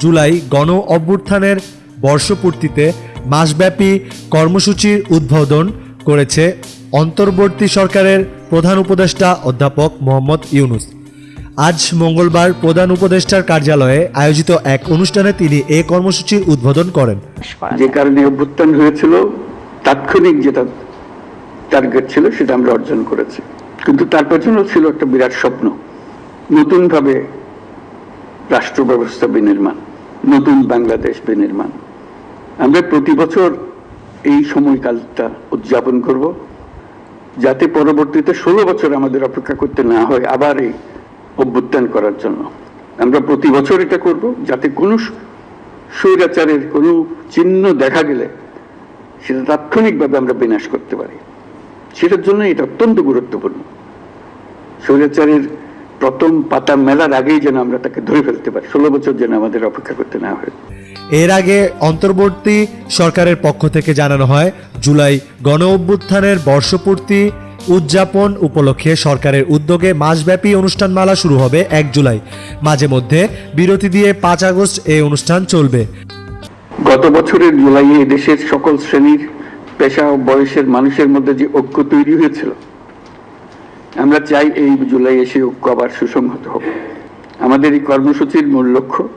জুলাই গণ অভ্যুত্থানের বর্ষপূর্তিতে মাসব্যাপী কর্মসূচির উদ্বোধন করেছে অন্তর্বর্তী সরকারের প্রধান উপদেষ্টা অধ্যাপক মোহাম্মদ ইউনুস। আজ মঙ্গলবার প্রধান উপদেষ্টার কার্যালয়ে আয়োজিত এক অনুষ্ঠানে তিনি এ কর্মসূচির উদ্বোধন করেন। যে কারণে অভ্যুত্থান হয়েছিল, তাৎক্ষণিক যেটা টার্গেট ছিল সেটা আমরা অর্জন করেছি। কিন্তু তার পেছনেও ছিল একটা বিরাট স্বপ্ন, নতুনভাবে রাষ্ট্র ব্যবস্থা বিনির্মাণ। নতুন বাংলাদেশ বিনির্মাণ। আমরা প্রতি বছর এই সময়কালটা উদযাপন করব, যাতে পরবর্তীতে ষোলো বছর আমাদের অপেক্ষা করতে না হয় আবার এই অভ্যুত্থান করার জন্য। আমরা প্রতি বছর এটা করব যাতে কোনো স্বৈরাচারের কোনো চিহ্ন দেখা গেলে সেটা তাৎক্ষণিকভাবে আমরা বিনাশ করতে পারি। সেটার জন্য এটা অত্যন্ত গুরুত্বপূর্ণ। স্বৈরাচারের প্রথম পাতা মেলার আগেই যেন আমরা তাকে ধরে ফেলতে পারি। ষোলো বছর যেন আমাদের অপেক্ষা করতে না হয়। এর আগে অন্তর্বর্তী সরকারের পক্ষ থেকে জানানো হয় জুলাই গণ অভ্যুত্থানের বর্ষপূর্তি উদযাপন উপলক্ষে সরকারের উদ্যোগে মাসব্যাপী অনুষ্ঠানমালা শুরু হবে এক জুলাই। মাঝে মধ্যে বিরতি দিয়ে পাঁচ আগস্ট এই অনুষ্ঠান চলবে। গত বছরের জুলাইয়ে দেশের সকল শ্রেণির পেশা ও বয়সের মানুষের মধ্যে যে ঐক্য তৈরি হয়েছিল আমরা চাই এই জুলাই এসে ঐক্য আবার সুসংহত হোক। আমাদের এই কর্মসূচির মূল লক্ষ্য,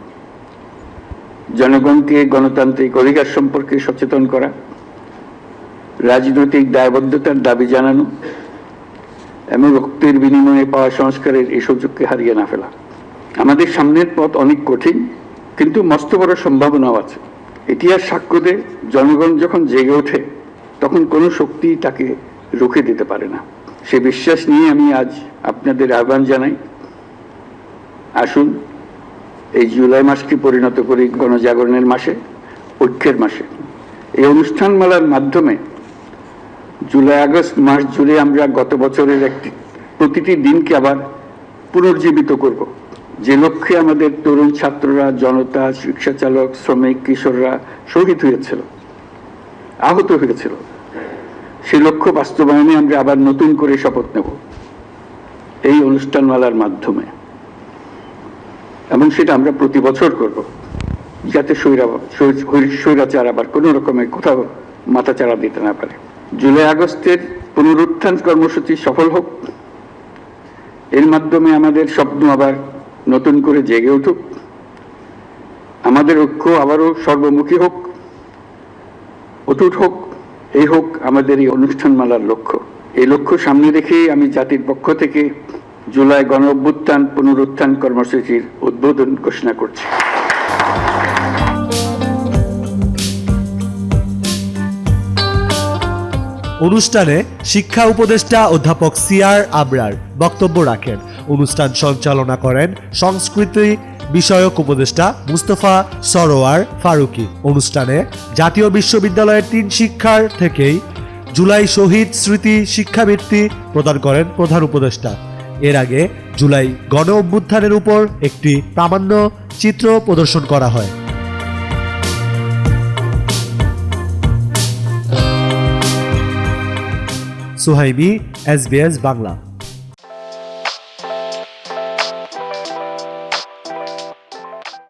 জনগণকে গণতান্ত্রিক অধিকার সম্পর্কে সচেতন করা, রাজনৈতিক দায়বদ্ধতার দাবি জানানো এবং রক্তের বিনিময়ে পাওয়া সংস্কারের এই সুযোগকে হারিয়ে না ফেলা। আমাদের সামনের পথ অনেক কঠিন, কিন্তু মস্ত বড় সম্ভাবনাও আছে। ইতিহাস সাক্ষ্য দেয়, জনগণ যখন জেগে ওঠে, তখন কোনো শক্তি তাকে রুখে দিতে পারে না। সে বিশ্বাস নিয়ে আমি আজ আপনাদের আহ্বান জানাই। আসুন, এই জুলাই মাসকে পরিণত করি গণজাগরণের মাসে, ঐক্যের মাসে। এই অনুষ্ঠানমালার মাধ্যমে জুলাই, আগস্ট মাস জুড়ে আমরা গত বছরের একটি, প্রতিটি দিনকে আবার পুনর্জীবিত করব। যে লক্ষ্যে আমাদের তরুণ ছাত্ররা, জনতা রিক্সা চালক শ্রমিক, কিশোররা শহীদ হয়েছিল, আহত হয়েছিল সেই লক্ষ্য বাস্তবায়নে আমরা আবার নতুন করে শপথ নেব এই অনুষ্ঠানমালার মাধ্যমে। এবং সেটা আমরা প্রতি বছর করব। যাতে স্বৈরা স্বৈরাচার আবার কোনো রকমের কোথাও মাথাচাড়া দিতে না পারে। জুলাই আগস্টের পুনরুত্থান কর্মসূচি সফল হোক। এর মাধ্যমে আমাদের স্বপ্ন আবার নতুন করে জেগে উঠুক। আমাদের ঐক্য আবারও সর্বমুখী হোক, অটুট হোক। এই হোক আমাদের এই অনুষ্ঠানমালার লক্ষ্য। এই লক্ষ্য সামনে রেখেই আমি জাতির পক্ষ থেকে জুলাই গণ অভ্যুত্থান পুনরুত্থান কর্মসূচির উদ্বোধন ঘোষণা করছি। অনুষ্ঠানে শিক্ষা উপদেষ্টা অধ্যাপক সিআর আবরার বক্তব্য রাখেন। অনুষ্ঠান সঞ্চালনা করেন সংস্কৃতি বিষয়ক উপদেষ্টা মুস্তফা সরোয়ার ফারুকি। অনুষ্ঠানে জাতীয় বিশ্ববিদ্যালয়ের তিন শিক্ষার থেকেই জুলাই শহীদ স্মৃতি শিক্ষাবৃত্তি প্রদান করেন প্রধান উপদেষ্টা। এর আগে জুলাই গণ অভ্যুত্থানের উপর একটি প্রামাণ্য চিত্র প্রদর্শন করা হয়। সুহাইমি এসবিএস বাংলা।